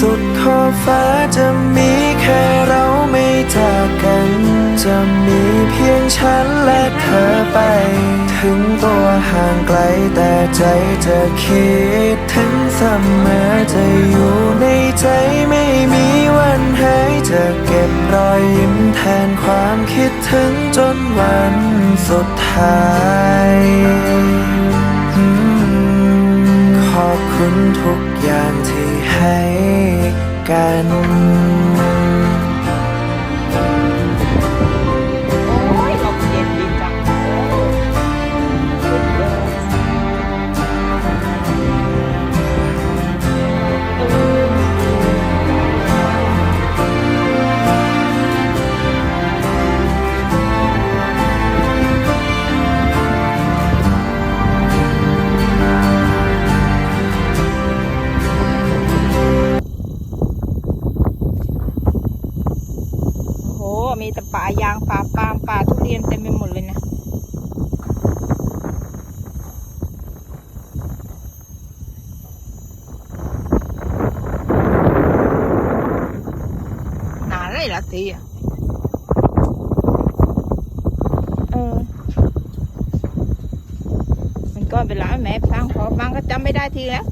สุดขอบฟ้าจะมีแค่เราไม่จากกัน จะมีเพียงฉันและเธอไป ถึงตัวห่างไกลแต่ใจจะคิดถึงเสมอจะอยู่ในใจไม่มีวันหายจะเก็บรอยยิ้มแทนความคิดถึงจนวันสุดท้าย ทุกอย่างที่ให้กัน มีแต่ป่ายางป่าปาล์มป่าทุเรียนเต็มไปหมดเลยนะนานเลยละทีอะเออมันก็เป็นไรแม่ฟังพอฟังก็จำไม่ได้ทีแล้ว